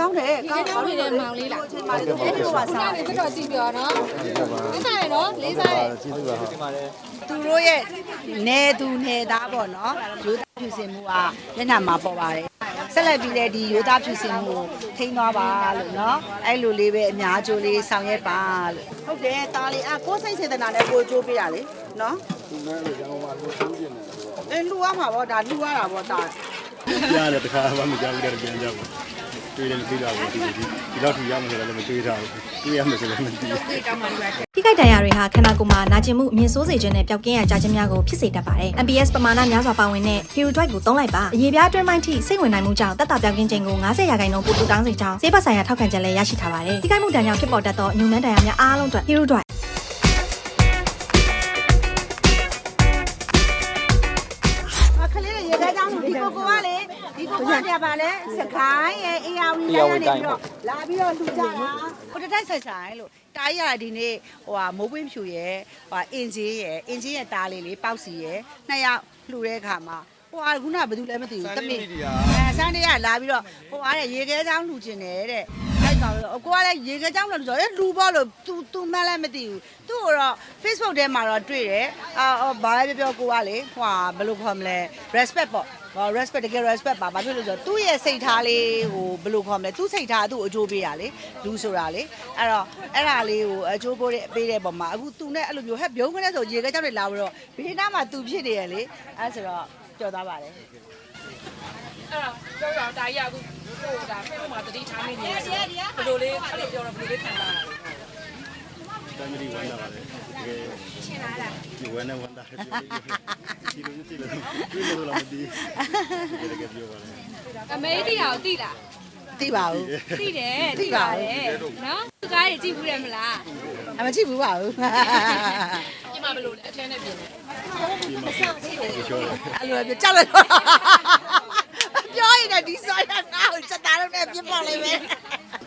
ကောင်းတယ်ကောင်းကောင်းနေတဲ့မောင်လေးလားချိန်ပါလေသူအဲ့ဒီလိုပါစားစားနေတော်တော်ကြည့်ပြောနော်လေးစားရနော်လေးစားတယ်ကျေးဇူးပါဟုတ်သူတို့ရဲ့နေသူနေသားပေါ့နော်ရိုးသားဖြူစင်မှုကမျက်နှာမှာပေါ်ပါတယ်ဆက်လက်ပြီးတဲ့ဒီရိုးသားဖြူစင်မှုကိုထိန်းသွားပါလို့နော်အဲ့လိုလေးပဲအများကြိုးလေးဆောင်ရွက်ပါလို့ဟုတ်တယ်တားလေးอ่ะကိုယ်စိတ်စေတနာနဲ့ကိုယ်ကြိုးပေးရလေနော်သူနဲ့လည်းကျွန်တော်ကလို့ဆုံးပြနေတယ်အဲလူရမှာပေါ့ဒါလူရတာပေါ့တားကြားတယ်တခါမှမကြားဘူးတဲ့ပြန်ကြပါ တွေ့တယ်မသိတာဘူးဒီဒီဒီတော့သူရမယ်ဆိုလည်းမတွေးထားဘူးတွေ့ရမယ်ဆိုလည်းမသိဘူးထိခိုက်ဒဏ်ရာတွေဟာခန္ဓာကိုယ်မှာနာကျင်မှုအမြင့်ဆိုးစေခြင်းနဲ့ပျောက်ကင်းရကြခြင်းများကိုဖြစ်စေတတ်ပါတယ်။ MPS ပမာဏများစွာပါဝင်တဲ့ Hero Drive ကိုသုံးလိုက်ပါ။အရေးပြားအတွင်းပိုင်းထိစိတ်ဝင်နိုင်မှုကြောင့်တက်တာပျောက်ကင်းခြင်းကို90ရာခိုင်နှုန်းပိုတူတောင်းစေကြောင်းဈေးပတ်ဆိုင်ရာထောက်ခံချက်လည်းရရှိထားပါတယ်။ထိခိုက်မှုဒဏ်ကြောင့်ဖြစ်ပေါ်တတ်သောအညုံနှန်းဒဏ်ရာများအားလုံးအတွက် Hero ဒီကိုကကြပါလေစကိုင်းရဲ့အေယာဝီလာနေပြီးတော့လာပြီးတော့လူကြတာကိုတတိုက်ဆိုင်ဆိုင်လို့တားရဒီနေ့ဟိုဟာမိုးပွင့်ဖြူရဲ့ဟိုဟာအင်ဂျီရဲ့အင်ဂျီရဲ့တားလေးလေးပေါက်စီရဲ့နှစ်ယောက်လှူတဲ့အခါမှာဟိုဟာခုနကဘာလို့လဲမသိဘူးတမင်အဲစန်းတရလာပြီးတော့ဟိုဟာတဲ့ရေခဲချောင်းလှူကျင်တယ်တဲ့ အဲ့ကောင်ကိုကလည်းရေခဲချောင်းလှူဆိုတော့လူပေါ့လို့ तू तू မှန်းလည်းမသိဘူးသူ့ကိုတော့ Facebook ထဲမှာတော့တွေ့တယ်အာဘာလဲပြောပြောကိုကလေဟိုဟာဘယ်လိုခေါ်မလဲ respect ပေါ့ဟော respect တကယ် respect ပါဘာဖြစ်လို့လဲဆိုတော့သူ့ရဲ့စိတ်ထားလေးဟိုဘယ်လိုခေါ်မလဲသူ့စိတ်ထားကသူ့အကျိုးပေးတာလေလူဆိုတာလေအဲ့တော့အဲ့ဒါလေးကိုအကျိုးပေးတဲ့ပေးတဲ့ပုံမှာအခုသူနဲ့အဲ့လိုမျိုးဟဲ့ပြုံးခနဲ့ဆိုရေခဲကြောက်တွေလာပြီးတော့ဘေးနားမှာသူဖြစ်နေရလေအဲ့ဆိုတော့ကြော်သားပါတယ် အဲ့တော့ပြောရအောင်တာကြီးကအခုဟိုဒါဖေ့ဘုတ်မှာတတိထားမိနေတယ်ဆိုတော့ဘယ်လိုလေးအဲ့လိုပြောတော့ဘယ်လိုလေးခံစားရလဲတမ်းကြီးဝမ်းသာပါလေတကယ်ရှင်းလာတာဒီဝမ်းနဲ့ဝမ်းသာတယ်ပြောဒီလိုမျိုးကြည့်လို့တွေ့လို့တော့မသိဘူးတကယ်ပြောပါလေအမေတီအောင်တိလားသိပါဘူးတိတယ်တိပါဘူးနော်သူကားကြီးကြည့်ဘူးတယ်မလားအမကြည့်ဘူးပါဘူးပြင်မှာဘယ်လိုလဲအထဲနဲ့ပြင်တယ်ဒီမှာပြောတယ်အဲ့လိုပဲကြောက်လိုက်တော့ ပြောရင်လည်းဒီဆိုရငါ့ကိုစက်သားလုံးနဲ့ပြစ်ပေါက်လိုက်ပဲ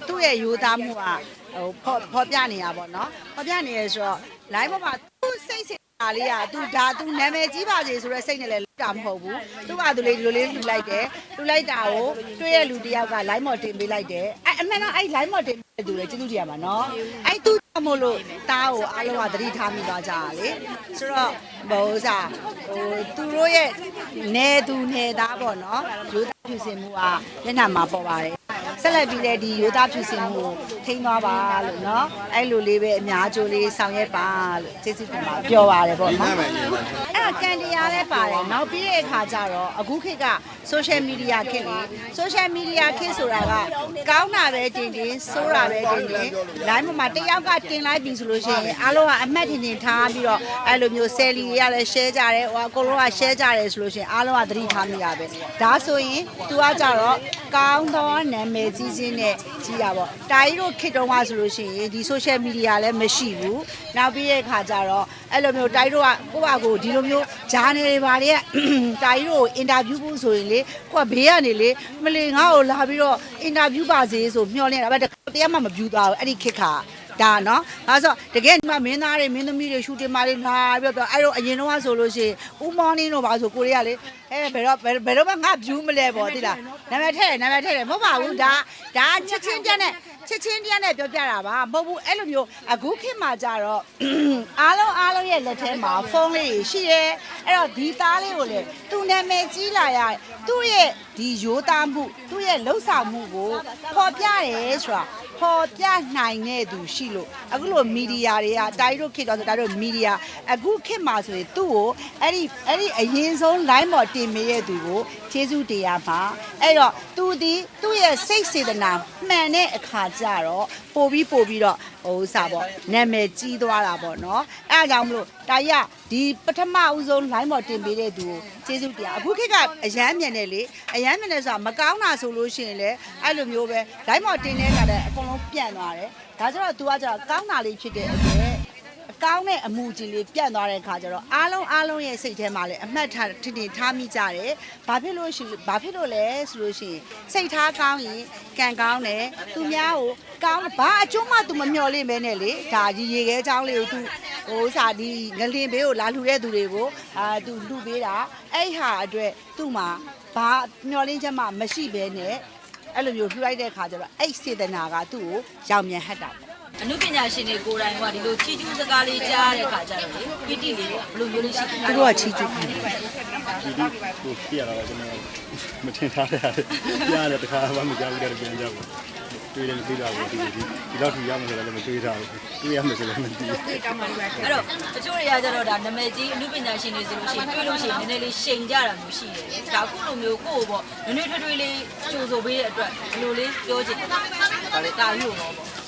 သူ့ရဲ့ယူသားမှုကဟိုဖော်ဖော်ပြနေရပါတော့ဖော်ပြနေရဆိုတော့ line ပေါ်မှာသူ့စိတ်စိတ် ဒါလေးကသူဒါသူနာမည်ကြီးပါစေဆိုတော့စိတ်နဲ့လည်းလောက်တာမဟုတ်ဘူးသူကသူလေးဒီလိုလေးလှူလိုက်တယ်လှူလိုက်တာကိုတွေ့ရလူတယောက်က line မော်တင်ပေးလိုက်တယ်အဲ့အမှန်တော့အဲ့ line မော်တင်ပေးတဲ့သူလေကျေးဇူးတရားပါနော်အဲ့သူမို့လို့တားကိုအားလုံးကသတိထားမိသွားကြတာလေဆိုတော့ဘောစားဟိုသူတို့ရဲ့နေသူနေသားပေါ့နော်ရိုးသားဖြူစင်မှုကမျက်နှာမှာပေါ်ပါတယ် ဆက်လက်ပြီးတဲ့ဒီရိုးသားဖြူစင်မှုကိုထိန်းသွားပါလို့နော်အဲ့လိုလေးပဲအများကြိုးလေးဆောင်ရွက်ပါလို့ကျေးဇူးတင်ပါပြောပါတယ်ပေါ့နော်အဲ့ဒါကန်တရားလည်းပါတယ်နောက်ပြီးတဲ့အခါကျတော့အခုခေတ်က social media ခေတ်လေ social media ခေတ်ဆိုတာကကောင်းတာပဲတင်တင်ဆိုးတာပဲတင်တင် line မှာတယောက်ကတင်လိုက်ပြီဆိုလို့ရှိရင်အားလုံးကအမှတ်ထင်ထင်ထားပြီးတော့အဲ့လိုမျိုး sell တွေကလည်း share ကြတယ်ဟိုအကုန်လုံးက share ကြတယ်ဆိုလို့ရှိရင်အားလုံးကသတိထားမိတာပဲဒါဆိုရင် तू ကကြတော့ကောင်းသောနာမည်ကြီးခြင်းနဲ့ကြီးတာပေါ့တာကြီးတို့ခေတ်တုန်းကဆိုလို့ရှိရင်ဒီ social media လည်းမရှိဘူးနောက်ပြီးတဲ့အခါကျတော့အဲ့လိုမျိုးတာကြီးတို့ကကိုယ့်ဘာကိုဒီလိုမျိုးဂျာနယ်တွေပါတွေကတာကြီးတို့ကို interview ဖို့ဆိုရင်လေကိုကဘေးကနေလေမလီငါ့ကိုလာပြီးတော့ interview ပါစေဆိုမျှော်လင့်တာပဲတရားမှမပြူသွားဘူးအဲ့ဒီခေတ်ခါဒါနော်ဒါဆိုတကယ်ဒီမှာမင်းသားတွေမင်းသမီးတွေရှူတင်မာတွေလာပြီးတော့အဲ့တော့အရင်တော့ဆိုလို့ရှိရင်ဦးမောင်းနေတော့ပါဆိုကိုရီးယားလေအဲဘယ်တော့ဘယ်ဘယ်တော့မှငါဖြူးမလဲပေါ့တိလား နာမည်ထည့်တယ်နာမည်ထည့်တယ်မဟုတ်ပါဘူးဒါဒါချက်ချင်းပြတ်နဲ့ ချက်ချင်းတရားနဲ့ပြောပြတာပါမဟုတ်ဘူးအဲ့လိုမျိုးအခုခေတ်မှာကြတော့အားလုံးအားလုံးရဲ့လက်ထဲမှာဖုန်းလေးရှိရဲအဲ့တော့ဒီသားလေးကိုလေသူနာမည်ကြီးလာရသူ့ရဲ့ဒီရိုးသားမှုသူ့ရဲ့လှုပ်ဆောင်မှုကိုပေါ်ပြတယ်ဆိုတာပေါ်ပြနိုင်တဲ့သူရှိလို့အခုလိုမီဒီယာတွေကတာရီတို့ခေတ်တော့ဆိုတာတို့မီဒီယာအခုခေတ်မှာဆိုရင်သူ့ကိုအဲ့ဒီအဲ့ဒီအရင်ဆုံး line ပေါ်တင်ပေးရဲ့သူကိုကျေးဇူးတရားပါအဲ့တော့သူဒီသူ့ရဲ့စိတ်စေတနာမှန်တဲ့အခါကျတော့ပို့ပြီးပို့ပြီးတော့ဟိုဥစားပေါ့နာမည်ကြီးသွားတာပေါ့နော်အဲ့ဒါကြောင့်မလို့တာရီကဒီပထမဦးဆုံး line ပေါ်တင်ပေးတဲ့သူကိုကျေးဇူးတရားအခုခေတ်ကအရန်မြန်တယ်လေအရန်မြန်တယ်ဆိုတာမကောင်းတာဆိုလို့ရှိရင်လည်းအဲ့လိုမျိုးပဲ line ပေါ်တင်တဲ့အခါတည်းအကုန်လုံးပြန့်သွားတယ်ဒါကြတော့ तू ကကြတော့ကောင်းတာလေးဖြစ်တဲ့အတွက် အကောင်းနဲ့အမူကြီးလေးပြန့်သွားတဲ့အခါကျတော့အားလုံးအားလုံးရဲ့စိတ်ထဲမှာလည်းအမှတ်ထားထင်ထင်ထားမိကြတယ်။ဘာဖြစ်လို့ရှိဘာဖြစ်လို့လဲဆိုလို့ရှိရင်စိတ်ထားကောင်းရင်ကံကောင်းတယ်။သူများကိုကောင်းဘာအကျုံးမှသူမမျှော်လင့်မဲနဲ့လေ။ဒါကြီးရေခဲချောင်းလေးကိုသူဟိုစာဒီငလင်ဘေးကိုလာလှူတဲ့သူတွေကိုအာသူလှူပေးတာအဲ့ဟာအတွက်သူ့မှာဘာမျှော်လင့်ချက်မှမရှိဘဲနဲ့အဲ့လိုမျိုးလှူလိုက်တဲ့အခါကျတော့အဲ့စေတနာကသူ့ကိုရောင်မြန်ဟတ်တာပေါ့ အနုပညာရှင်တွေကိုယ်တိုင်ကဒီလိုချီကျူးစကားလေးကြားတဲ့ခါကျတော့လေပီတိလေးဘယ်လိုမျိုးလေးရှိသူတို့ကချီကျူးခံတယ်ဒီဒီကိုပြရတာတော့ကျွန်တော်မထင်ထားတဲ့ဟာပြရတယ်တခါမှမကြောက်ဘူးတဲ့ပြန်ကြောက်ဘူးတွေ့တယ်မသိတာဘူးဒီဒီဒီတော့ထူရမယ်ဆိုတော့လည်းမတွေးထားဘူးတွေ့ရမယ်ဆိုလည်းမသိဘူးအဲ့တော့တချို့တွေကကျတော့ဒါနာမည်ကြီးအနုပညာရှင်တွေဆိုလို့ရှိရင်တွေ့လို့ရှိရင်နည်းနည်းလေးရှိန်ကြတာမျိုးရှိတယ်ဒါအခုလိုမျိုးကိုယ့်ကိုပေါ့နည်းနည်းထွေးထွေးလေးကြိုဆိုပေးတဲ့အတွက်ဘယ်လိုလေးပြောချင်တယ်ဒါယူတော့ပေါ့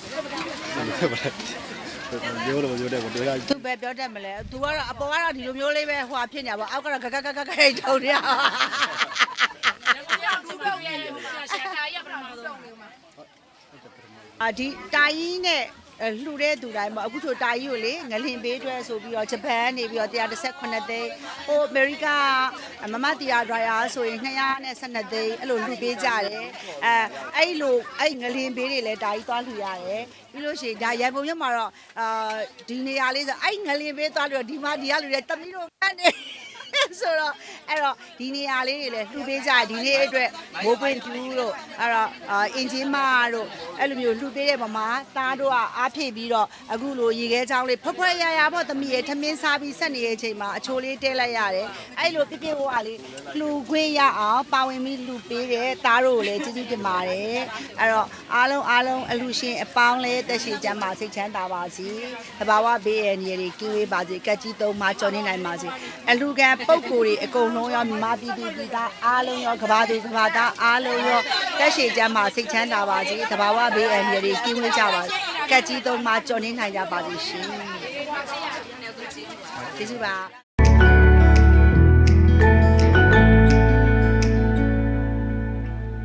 ပြောလို့ပြောတယ်ကိုတွေ့ရသူပဲပြောတတ်မလဲသူကတော့အပေါ်ကတော့ဒီလိုမျိုးလေးပဲဟိုဖြစ်နေတာပေါ့အောက်ကတော့ဂဂဂဂဂဂထုံနေရလူပြောင်းရဲ့ရှာတာရပထမဆုံးအာဒီတာကြီးနဲ့ အဲလှူတဲ့သူတိုင်းပေါ့အခုဆိုတာကြီးကိုလေငလင်ပေးတွဲဆိုပြီးတော့ဂျပန်နေပြီးတော့118သိန်းဟိုအမေရိကမမတီယာဒရိုင်ယာဆိုရင်212သိန်းအဲ့လိုလှူပေးကြတယ်အဲအဲ့လိုအဲ့ငလင်ပေးတွေလည်းတာကြီးသွားလှူရတယ်ပြီးလို့ရှိရင်ဒါရန်ကုန်မြို့မှာတော့အာဒီနေရာလေးဆိုအဲ့ငလင်ပေးသွားလို့ဒီမှာဒီကလူတွေတမီးတို့မှတ်နေ ဆိုတော့အဲ့တော့ဒီနေရာလေးတွေလည်းလှူပေးကြတယ်ဒီနေ့အတွက်မိုးပွင့်ကျူးတို့အဲ့တော့အာအင်ဂျင်မာတို့အဲ့လိုမျိုးလှူပေးတဲ့ပမာသားတို့ကအားဖြည့်ပြီးတော့အခုလိုရေခဲချောင်းလေးဖွက်ဖွက်ရရပေါ့သမီးရဲ့ထမင်းစားပြီးဆက်နေတဲ့အချိန်မှာအချိုလေးတဲလိုက်ရတယ်အဲ့လိုပြပြဟိုကလေးလှူခွင့်ရအောင်ပါဝင်ပြီးလှူပေးတဲ့သားတို့ကိုလည်းကျေးဇူးတင်ပါတယ်အဲ့တော့အားလုံးအားလုံးအလူရှင်အပေါင်းလေးတက်ရှိကြမှာစိတ်ချမ်းသာပါစေတဘာဝဘေးရန်ရည်ကင်းဝေးပါစေကက်ကြီးသုံးမှာကြော်နေနိုင်ပါစေအလူကံပုံကိုယ်တွေအကုန်လုံးရောမြန်မာပြည်သူပြည်သားအားလုံးရောကဘာသူကဘာသားအားလုံးရောတက်ရှိကြမှာစိတ်ချမ်းသာပါစေတဘာဝဘေးရန်ရည်ကင်းဝေးကြပါစေကက်ကြီးသုံးမှာကြော်နေနိုင်ကြပါစေရှင်ကျေးဇူးပါ